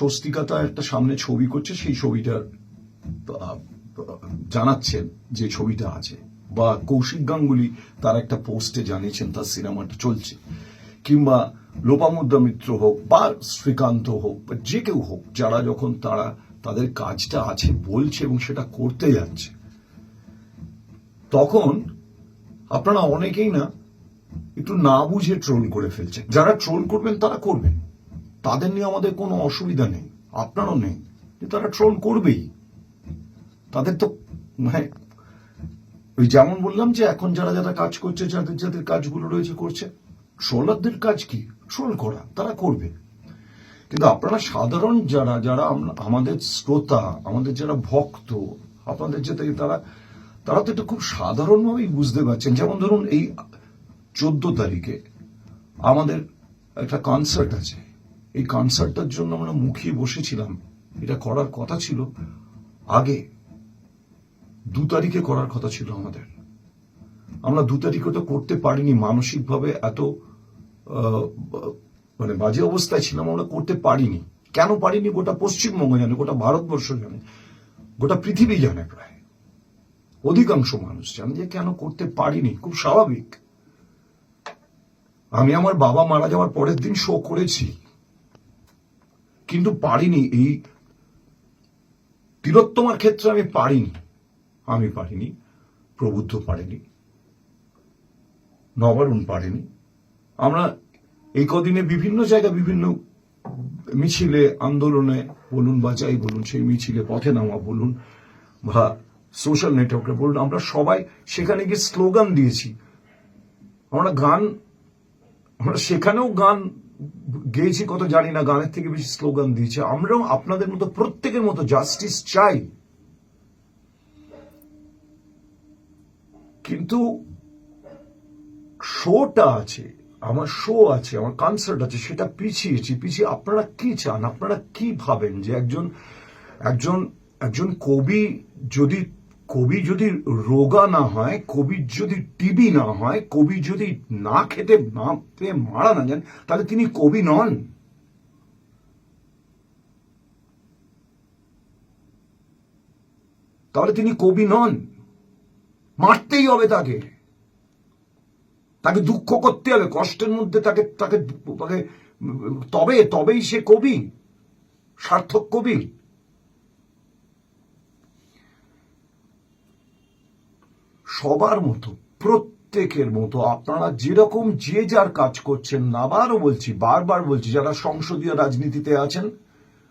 স্বস্তিকাতা একটা সামনে ছবি করছে, সেই ছবিটার জানাচ্ছেন যে ছবিটা আছে। বা কৌশিক গাঙ্গুলি তার একটা পোস্টে জানিয়েছেন, তার সিনেমাটা চলছে। কিংবা লোপামুদ্রা মিত্র হোক বা শ্রীকান্ত হোক, বা যে কেউ হোক, যারা যখন তারা তাদের কাজটা আছে, বলছে এবং সেটা করতে যাচ্ছে, তখন আপনারা অনেকেই না একটু না বুঝে ট্রোল করে ফেলছেন। যারা ট্রোল করবেন, তারা করবেন। তাদের নিয়ে আমাদের কোনো অসুবিধা নেই, আপনারও নেই, যে তারা ট্রোল করবেই। তাদের তো মানে ওই যেমন বললাম যে এখন যারা যারা কাজ করছে, যাদের যাদের কাজগুলো রয়েছে, করছে ট্রোলারদের কাজ কি? ট্রোল করা, তারা করবে। কিন্তু আপনারা সাধারণ যারা যারা আমাদের শ্রোতা, আমাদের যারা ভক্ত, আপনাদের যাতে তারা তারা তো এটা খুব সাধারণভাবেই বুঝতে পারছেন। যেমন ধরুন এই চোদ্দ তারিখে আমাদের একটা কনসার্ট আছে। এই কনসার্টটার জন্য আমরা মুখিয়ে বসেছিলাম। এটা করার কথা ছিল। আগে দু তারিখে করার কথা ছিল আমাদের। আমরা দু তারিখ ওটা করতে পারিনি মানসিকভাবে এত মানে বাজে অবস্থায় ছিলাম। আমরা করতে পারিনি। কেন পারিনি? গোটা পশ্চিমবঙ্গ জানে, গোটা ভারতবর্ষ জানে, গোটা পৃথিবী জানে প্রায়। অধিকাংশ মানুষ জানে যে কেন করতে পারিনি। খুব স্বাভাবিক। আমি আমার বাবা মারা যাওয়ার পরের দিন শো করেছি। কিন্তু পারিনি এই তিলোত্তমার ক্ষেত্রে আমি পারিনি। আমি পারিনি, প্রবুদ্ধ পারেনি, নবারুণ পারেনি। আমরা এই কদিনে বিভিন্ন জায়গায় বিভিন্ন মিছিলে, আন্দোলনে বলুন বা যাই বলুন, সেই মিছিলে পথে নামা বলুন বা সোশ্যাল নেটওয়ার্কে বলুন, আমরা সবাই সেখানে গিয়ে স্লোগান দিয়েছি। আমরা গান, আমরা সেখানেও গান গেয়েছি কত জানি না, গানের থেকে বেশি স্লোগান দিয়েছে। আমরাও আপনাদের মতো প্রত্যেকের মতো জাস্টিস চাই। কিন্তু শোটা আছে, আমার শো আছে, আমার কনসার্ট আছে, সেটা পিছিয়েছি। পিছিয়ে আপনারা কি চান? আপনারা কি ভাবেন যে একজন একজন একজন কবি যদি কবি যদি রোগা না হয় কবির যদি টিবি না হয়, কবি যদি না খেতে না পেয়ে মারা না যান, তাহলে তিনি কবি নন। তাহলে তিনি কবি নন। মারতেই হবে তাকে। তাকে দুঃখ করতে হবে, কষ্টের মধ্যে তাকে তাকে তাকে, তবে, তবেই সে কবি, সার্থক কবি। সবার মতো, প্রত্যেকের মতো, আপনারা যেরকম যে যার কাজ করছেন আবারও বলছি, বারবার বলছি, যারা সংসদীয় রাজনীতিতে আছেন,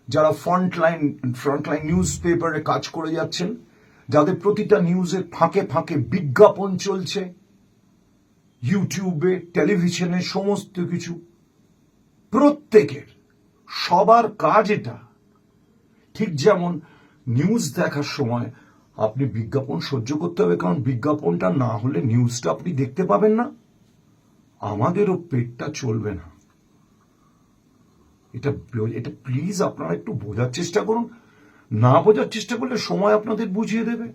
যারা front line front line news পেপারে কাজ করে যাচ্ছেন, যাদের প্রতিটা নিউজের ফাঁকে ফাঁকে বিজ্ঞাপন চলছে ইউটিউবে টেলিভিশনে সমস্ত কিছু, প্রত্যেকের সবার কাজ এটা। ঠিক যেমন নিউজ দেখার সময় আপনি বিজ্ঞাপন সহ্য করতে হবে, কারণ বিজ্ঞাপনটা না হলে নিউজটা আপনি দেখতে পাবেন না। আমাদেরও পেটটা চলবে না। এটা এটা প্লিজ আপনারা একটু বোঝার চেষ্টা করুন। না বোঝার চেষ্টা করলে সময় আপনাদের বুঝিয়ে দেবে।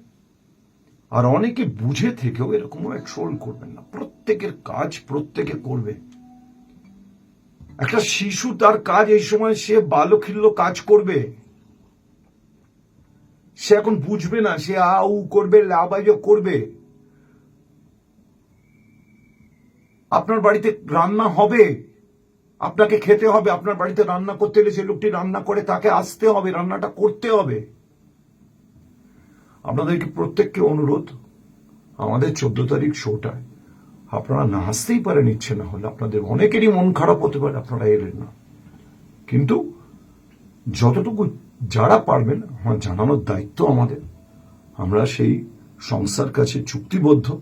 আর অনেকে বুঝে থেকেও এরকম ট্রোল করবেন না। প্রত্যেকের কাজ প্রত্যেকে করবে। একটা শিশু তার কাজ এই সময় সে বালখিল্য কাজ করবে। সে এখন বুঝবে না, সে আ, উ করবে লাবাজ করবে। আপনার বাড়িতে রান্না হবে, আপনাকে খেতে হবে, আপনার বাড়িতে রান্না করতে গেলে যে লোকটি রান্না করে তাকে আসতে হবে, রান্নাটা করতে হবে। আপনাদেরকে প্রত্যেককে অনুরোধ, আমাদের চোদ্দ তারিখ শোটায় আপনারা না আসতেই পারেন ইচ্ছে না হলে, আপনাদের অনেকেরই মন খারাপ হতে পারে, আপনারা এলেন না। কিন্তু যতটুকু যারা পারবেন, আমার জানানোর দায়িত্ব আমাদের। আমরা সেই সংস্থার কাছে চুক্তিবদ্ধ।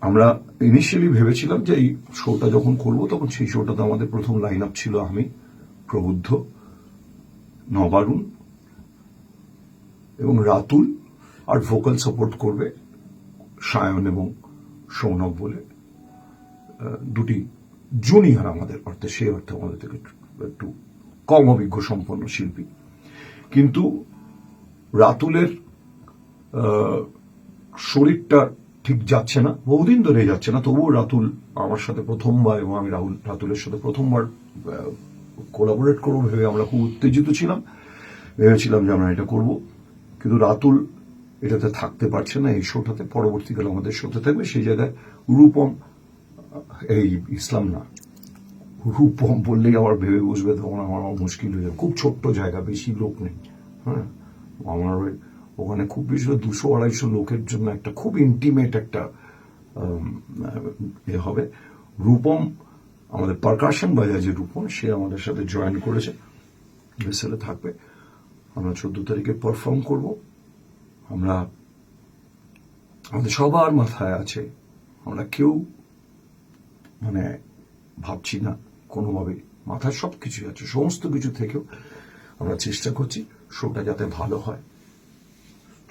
আমরা ইনিশিয়ালি ভেবেছিলাম যে এই শোটা যখন করব, তখন সেই শোটাতে আমাদের প্রথম লাইন আপ ছিল আমি, প্রবুদ্ধ, নবারুণ এবং রাতুল, আর ভোকাল সাপোর্ট করবে সায়ন এবং সৌনভ বলে দুটি জুনিয়র আমাদের অর্থে সেই অর্থে আমাদের থেকে একটু কম অভিজ্ঞ সম্পন্ন শিল্পী। কিন্তু রাতুলের শরীরটা ঠিক যাচ্ছে না, বহুদিন ধরে যাচ্ছে না, তবুও রাতুল আমার সাথে প্রথমবার এবং আমি রাহুল, রাতুলের সাথে প্রথমবার কোলাবোরেট করব ভেবে আমরা খুব উত্তেজিত ছিলাম। ভেবেছিলাম যে আমরা এটা করব। কিন্তু রাতুল এটাতে থাকতে পারছে না, এই শোটাতে, পরবর্তীকালে আমাদের শোতে থাকবে, সেই জায়গায় রূপম, এই ইসলাম না রূপম বললেই আবার ভেবে বুঝবে তখন আমার মুশকিল হয়ে যাবে। খুব ছোট্ট জায়গা, বেশি লোক নেই। হ্যাঁ? আমার ওই ওখানে খুব বেশি দুশো, আড়াইশো লোকের জন্য একটা খুব ইন্টিমেট একটা এ হবে। রূপম, আমাদের পারকাশন বাজার যে রূপম, সে আমাদের সাথে জয়েন করেছে। ভেসেলে থাকবে। আমরা চোদ্দ তারিখে পারফর্ম করব। আমরা, আমাদের সবার মাথায় আছে। আমরা কেউ মানে ভাবছি না। কোনোভাবে মাথায় সব কিছু আছে, সমস্ত কিছু থেকেও আমরা চেষ্টা করছি শোটা যাতে ভালো হয়।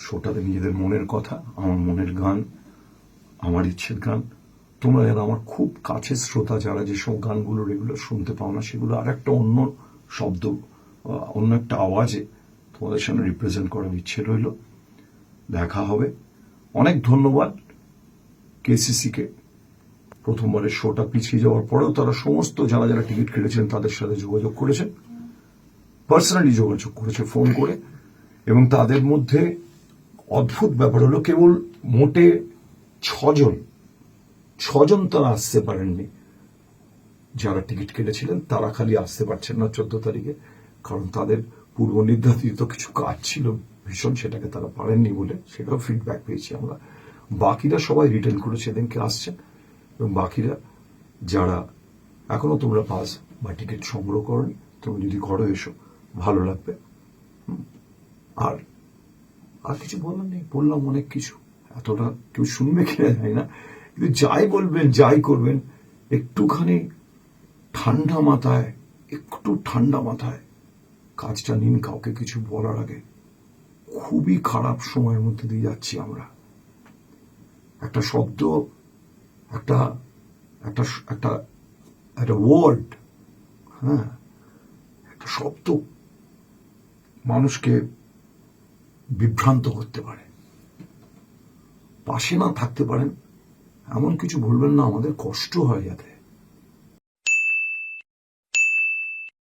শোটাতে নিজেদের মনের কথা, আমার মনের গান, আমার ইচ্ছের গান। তোমরা যারা আমার খুব কাছের শ্রোতা, যারা যেসব গানগুলো রেগুলার শুনতে পাও না, সেগুলো আর একটা অন্য শব্দ অন্য একটা আওয়াজে তোমাদের সামনে রিপ্রেজেন্ট করার ইচ্ছে রইল। দেখা হবে। অনেক ধন্যবাদ কেসিসিকে প্রথমবারের শোটা পিছিয়ে যাওয়ার পরেও তারা সমস্ত যারা যারা টিকিট কেটেছেন তাদের সাথে যোগাযোগ করেছেন। পার্সোনালি যোগাযোগ করেছে ফোন করে এবং তাদের মধ্যে অদ্ভুত ব্যাপার হলো কেবল মোটে ছজন ছজন তারা আসতে পারেননি। যারা টিকিট কেটেছিলেন তারা খালি আসতে পারছেন না চোদ্দ তারিখে, কারণ তাদের পূর্ব নির্ধারিত কিছু কাজ ছিল ভীষণ, সেটাকে তারা পারেননি বলে সেটাও ফিডব্যাক পেয়েছি আমরা। বাকিরা সবাই রিটার্ন করেছে, এদিনকে আসছেন এবং বাকিরা যারা এখনও তোমরা পাস বা টিকিট সংগ্রহ করনি তুমি যদি ঘরে এসো, ভালো লাগবে। আর আর কিছু বলার নেই, বললাম অনেক কিছু। এতটা কেউ শুনবে কিনা জানি না। কিন্তু যাই বলবেন, যাই করবেন, একটুখানি ঠান্ডা মাথায়, একটু ঠান্ডা মাথায় কাজটা নিন। কাউকে কিছু বলার আগে খুবই খারাপ সময়ের মধ্যে দিয়ে যাচ্ছি আমরা। একটা শব্দ একটা একটা একটা একটা ওয়ার্ড হ্যাঁ একটা শব্দ মানুষকে বিভ্রান্ত করতে পারে। পাশে না থাকতে পারেন, এমন কিছু বলবেন না, আমাদের কষ্ট হয় যাতে।